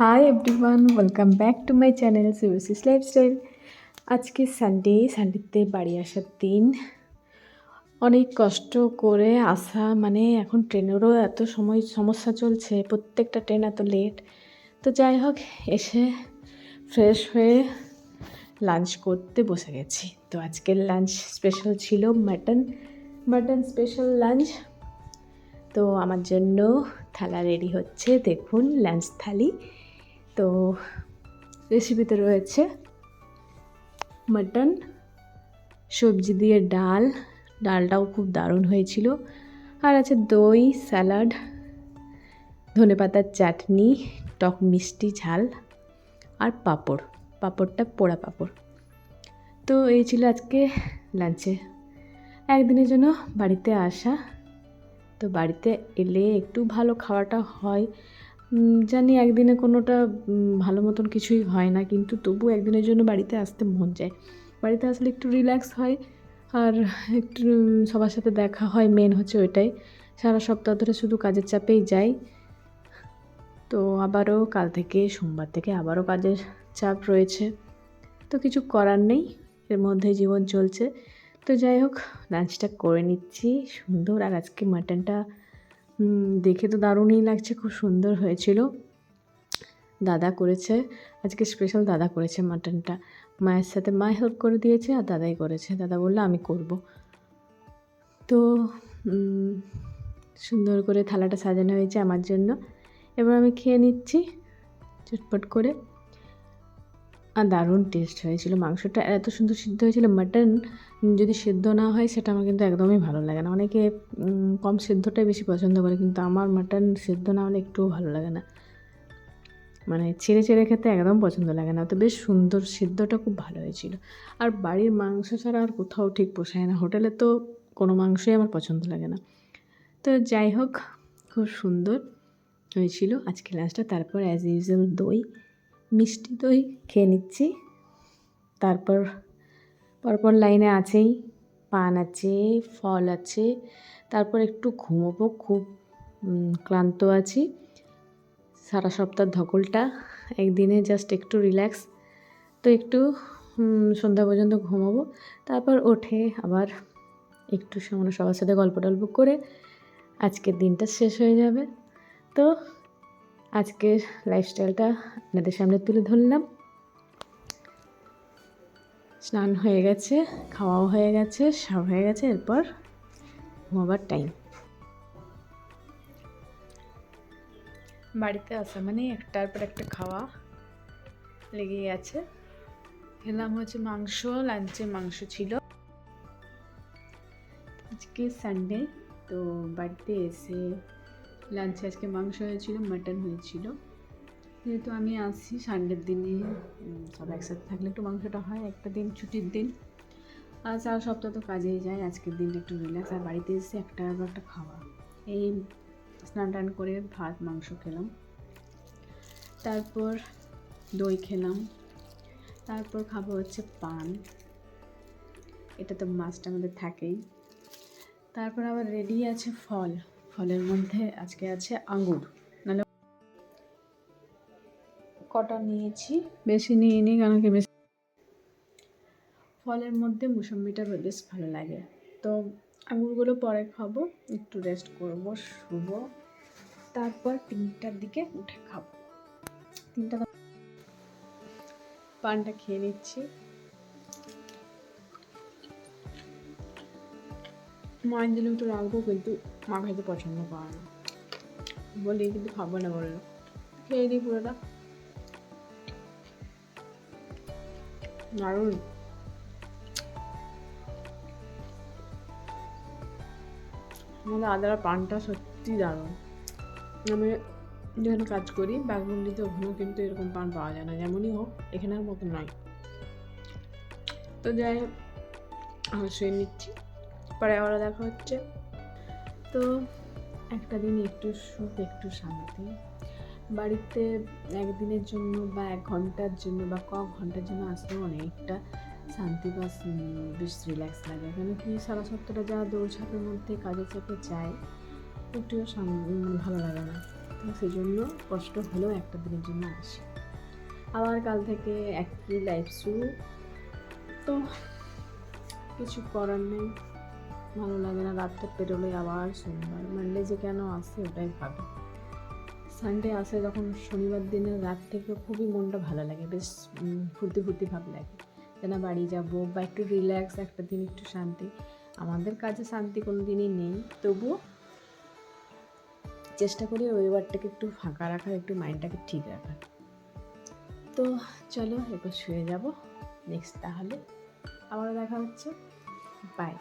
Hi everyone welcome back to my channel সিওসিস lifestyle আজকে Sunday সানডেতে বাড়ি আসার দিন। অনেক কষ্ট করে আসা মানে এখন ট্রেনেরও এত সময়, সমস্যা চলছে, প্রত্যেকটা ট্রেন এত লেট তো যাই হোক, এসে ফ্রেশ হয়ে লাঞ্চ করতে বসে গেছি। তো আজকের লাঞ্চ স্পেশাল ছিল মাটন মাটন স্পেশাল লাঞ্চ তো আমার জন্য থালা রেডি হচ্ছে, দেখুন লাঞ্চ থালি। তো রেসিপিতে রয়েছে মাটন, সবজি দিয়ে ডাল। ডালটাও খুব দারুণ হয়েছিল। আর আছে দই, স্যালাড ধনেপাতার চাটনি, টক মিষ্টি ঝাল আর পাঁপড়। পাঁপড়টা পোড়া পাঁপড়। তো এই ছিল আজকে লাঞ্চে। একদিনের জন্য বাড়িতে আসা। তো বাড়িতে এলে একটু ভালো খাওয়াটা হয়। জানি একদিনে কোনোটা ভালো মতন কিছুই হয় না, কিন্তু তবু একদিনের জন্য বাড়িতে আসতে মন যায় বাড়িতে আসলে একটু রিল্যাক্স হয়, আর একটু সবার সাথে দেখা হয় মেন হচ্ছে ওইটাই। সারা সপ্তাহ ধরে শুধু কাজের চাপেই যাই। তো আবারও কাল থেকে সোমবার থেকে আবারও কাজের চাপ রয়েছে। তো কিছু করার নেই, এর মধ্যে জীবন চলছে। তো যাই হোক লাঞ্চটা করে নিচ্ছি, সুন্দর। আর আজকে মাটনটা দেখে তো দারুণই লাগছে, খুব সুন্দর হয়েছিল। দাদা করেছে, আজকে স্পেশাল দাদা করেছে মাটনটা মায়ের সাথে মা হেল্প করে দিয়েছে আর দাদাই করেছে। দাদা বলল, আমি করব। তো সুন্দর করে থালাটা সাজানো হয়েছে আমার জন্য। এবার আমি খেয়ে নিচ্ছি, চটপট করে। আর দারুণ টেস্ট হয়েছিল। মাংসটা এত সুন্দর সিদ্ধ হয়েছিল মাটন যদি সেদ্ধ না হয় সেটা আমার কিন্তু একদমই ভালো লাগে না। অনেকে কম সেদ্ধটাই বেশি পছন্দ করে, কিন্তু আমার মাটন সেদ্ধ না হলে একটুও ভালো লাগে না। মানে ছেড়ে ছেড়ে খেতে একদম পছন্দ লাগে না। তো বেশ সুন্দর সিদ্ধটা খুব ভালো হয়েছিল। আর বাড়ির মাংস ছাড়া আর কোথাও ঠিক পোষায় না। হোটেলে তো কোনো মাংসই আমার পছন্দ লাগে না। তো যাই হোক, খুব সুন্দর হয়েছিল আজকে লাঞ্চটা তারপর অ্যাজ ইউজুয়াল দই। মিষ্টি দই খেয়ে নিচ্ছি। তারপর পরপর লাইনে আছেই, পান আছে, ফল আছে। তারপর একটু ঘুমোবো, খুব ক্লান্ত আছি। সারা সপ্তাহ ধকলটা, একদিনে জাস্ট একটু রিল্যাক্স তো একটু সন্ধ্যা পর্যন্ত ঘুমাবো। তারপর ওঠে আবার একটু সামনে সবার সাথে গল্প টল্প করে আজকের দিনটা শেষ হয়ে যাবে। তো আজকের লাইফস্টাইলটা আপনাদের সামনে তুলে ধরলাম। স্নান হয়ে গেছে, খাওয়াও হয়ে গেছে সব হয়ে গেছে, এরপর ঘুমাবার টাইম বাড়িতে আসা মানে একটার পর একটা খাওয়া লেগেই আছে। খেলাম হচ্ছে মাংস লাঞ্চে মাংস ছিল। আজকে সানডে তো বাড়িতে এসে লাঞ্চে আজকে মাংস হয়েছিল, মাটন হয়েছিল। যেহেতু আমি আসি সানডের দিনে সব একসাথে থাকলে একটু মাংসটা হয়, একটা দিন, ছুটির দিন। আর সারা সপ্তাহ তো কাজেই যায়, আজকের দিনটা একটু রিল্যাক্স আর বাড়িতে এসে একটা একটা খাওয়া। এই স্নান টান করে ভাত, মাংস খেলাম। তারপর দই খেলাম। তারপর খাব হচ্ছে পান। এটা তো মাছটা আমাদের থাকেই। তারপর আবার রেডি আছে ফল। ফলের মধ্যে আজকে আছে আঙ্গুর। নাহলে কটা নিয়েছি? বেশি নিয়ে নিই কারণ কি বেশি ফলের মধ্যে মুসম্বিটা বেশ ভালো লাগে। তো আঙুরগুলো পরে খাব, একটু রেস্ট করব, শুব, তারপর তিনটার দিকে উঠে খাব। তিনটা পানটা খেয়ে নিচ্ছি। মায়ের জন্য একটু রাখব কিন্তু মা খাইতে পছন্দ করে না। বলি কিন্তু খাব না বলল। খেয়ে দিই পুরোটা। দারুণ। আমাদের আদার পানটা সত্যি দারুণ। আমি যেখানে কাজ করি বাঘমুন্ডিতে ওখানেও কিন্তু এরকম পান পাওয়া যায় না, যেমনই হোক, এখানের মতো নয় তো যাই হোক, আমি শুয়ে নিচ্ছি। পরে আবার দেখা হচ্ছে। তো একটা দিন একটু সুখ, একটু শান্তি। বাড়িতে একদিনের জন্য বা এক ঘণ্টার জন্য বা ক ঘণ্টার জন্য আসলেও অনেকটা শান্তি বা বেশ রিল্যাক্স লাগে। কেন কি সারা সপ্তাহটা যা দৌড়ঝাঁপের মধ্যে কাজের চাপে যায়, একটুও ভালো লাগে না। তো সেই জন্য কষ্ট হলেও একটা দিনের জন্য আসি। আবার কাল থেকে একই লাইফ শুরু। তো কিছু করার নেই। ভালো লাগে না, রাতটা পেরোলে আবার সোমবার মানডে যে কেন আসে ওটাই ভাবে সানডে আসে যখন শনিবার দিনের রাত থেকে খুবই মনটা ভালো লাগে, বেশ ফুর্তি ফুর্তি ভাব লাগে। যে না বাড়ি যাব, বা একটু রিল্যাক্স একটা দিন একটু শান্তি। আমাদের কাজে শান্তি কোনো দিনই নেই, তবুও চেষ্টা করি রবিবারটাকে একটু ফাঁকা রাখার একটু মাইন্ডটাকে ঠিক রাখার তো চলো এরপর শুয়ে যাব। নেক্সট তাহলে আবারও দেখা হচ্ছে। বাই